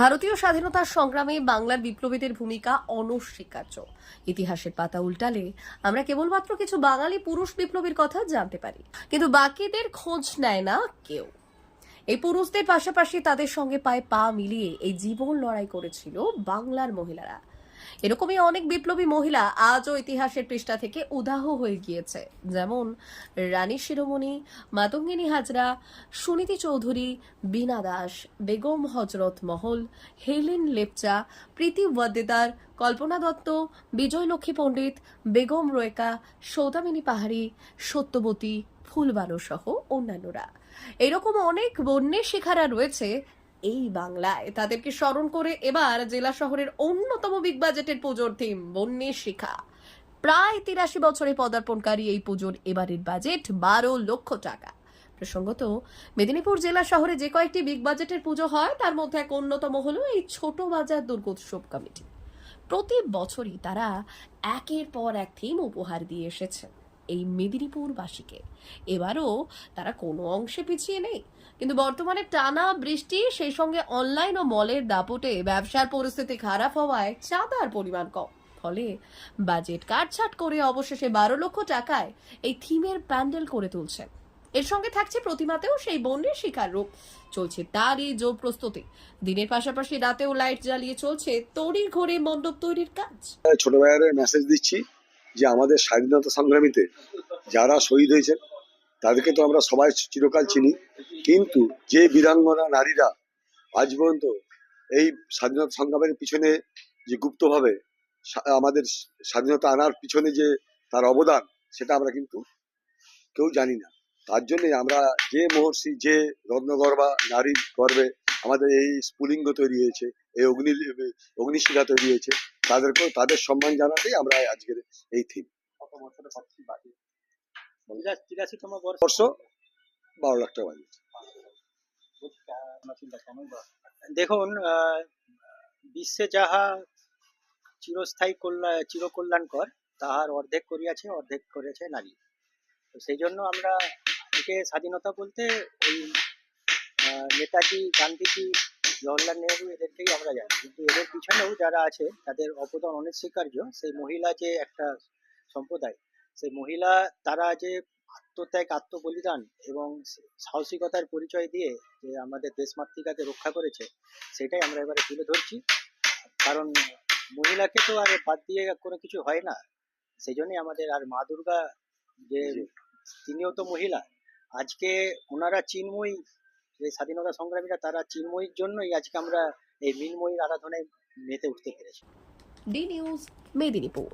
ভারতীয় স্বাধীনতা সংগ্রামে বাংলার বিপ্লবীদের ভূমিকা অনস্বীকার্য। ইতিহাসের পাতা উল্টালে আমরা কেবলমাত্র কিছু বাঙালি পুরুষ বিপ্লবীর কথা জানতে পারি, কিন্তু বাকিদের খোঁজ নেয় না কেউ। এই পুরুষদের পাশাপাশি তাদের সঙ্গে পায়ে পা মিলিয়ে এই জীবন লড়াই করেছিল বাংলার মহিলারা। এরকমই অনেক বিপ্লবী মহিলা আজও ইতিহাসের পৃষ্ঠা থেকে উদাহ হয়ে গিয়েছে। যেমন রানী শিরোমণি, মাতঙ্গিনী হাজরা, সুনীতি চৌধুরী, বীণা দাস, বেগম হজরত মহল, হেলেন লেপচা, প্রীতি ওয়াদ্দেদার, কল্পনা দত্ত, বিজয় লক্ষ্মী পণ্ডিত, বেগম রয়েকা, সৌদামিনী পাহাড়ি, সত্যবতী, ফুলবানো সহ অন্যান্যরা। এরকম অনেক বন্যের শিখারা রয়েছে এই বাংলায়। তাদেরকে স্মরণ করে এবার জেলা শহরের অন্যতম বিগ বাজেটের পুজোর থিম বন্যে শিখা। প্রায় তিরাশি বছরে পদার্পণকারী এই পুজোর এবারের বাজেট বারো লক্ষ টাকা। প্রসঙ্গত, মেদিনীপুর জেলা শহরে যে কয়েকটি বিগ বাজেটের পুজো হয়, তার মধ্যে এক অন্যতম হলো এই ছোট বাজার দুর্গোৎসব কমিটি প্রতি বছরই তারা একের পর এক থিম উপহার দিয়ে এসেছে। এই মেদিনীপুরবাসীকে। এবারও তারা কোনো অংশে পিছিয়ে নেই। কিন্তু বর্তমানে টানা বৃষ্টি, সেই সঙ্গে অনলাইন ও মলের দাপটে ব্যবসার পরিস্থিতি খারাপ হওয়ায় চাঁদার পরিমাণ কম। ফলে বাজেট কাটছাট করে অবশেষে বারো লক্ষ টাকায় এই থিমের প্যান্ডেল করে তুলছেন। এর সঙ্গে থাকছে প্রতিমাতেও সেই বন্যের শিকার রূপ। চলছে তারই জোর প্রস্তুতি। দিনের পাশাপাশি রাতেও লাইট জ্বালিয়ে চলছে তড়ি ঘরে মণ্ডপ তৈরির কাজ। ছোট ভাইয়ের মেসেজ দিচ্ছি। যে আমাদের স্বাধীনতা সংগ্রামীতে যারা শহীদ হয়েছেন, তাদেরকে তো আমরা সবাই চিরকাল চিনি। কিন্তু যে বীরাঙ্গনা নারীরা আজ পর্যন্ত এই স্বাধীনতা সংগ্রামের পিছনে যে গুপ্তভাবে আমাদের স্বাধীনতা আনার পিছনে যে তার অবদান, সেটা আমরা কিন্তু কেউ জানি না। তার জন্যে আমরা যে মহর্ষি, যে রত্নগর্বা নারীর গর্বে আমাদের এই স্ফুলিঙ্গ তৈরি হয়েছে, এই অগ্নি অগ্নিশিখা তৈরি হয়েছে তাদেরকেও তাদের সম্মান জানাতেই আমরা আজকের এই থিম বারো লাখ টাকা দেখুন বিশ্বে যাহা চিরস্থায়ী কল্যাণ চিরকল্যাণকর, তাহার অর্ধেক করিয়াছে, অর্ধেক করেছে নারী। তো সেই জন্য আমরা একে স্বাধীনতা বলতে ওই নেতাজি, গান্ধীজি জওহরলাল নেহরু এদেরকেই আমরা জানি। কিন্তু এদের পিছনেও যারা আছে তাদের অবদান অনেক স্বীকার্য। সেই মহিলা যে একটা সম্প্রদায় সেই মহিলা তারা যে আত্মত্যাগ আত্মবলিদান এবং সাহসিকতার পরিচয় দিয়ে যে আমাদের দেশমাতৃকাকে রক্ষা করেছে সেটাই আমরা এবারে তুলে ধরছি। কারণ মহিলাকে তো আর বাদ দিয়ে কোনো কিছু হয় না। সেই জন্যই আমাদের আর মা দুর্গা যে তিনিও তো মহিলা। আজকে ওনারা চিন্ময়ী যে স্বাধীনতা সংগ্রামীরা তারা চিন্ময়ীর জন্যই আজকে আমরা এই মিনময়ীর আরাধনায় মেতে উঠতে পেরেছি। D news, Medinipur.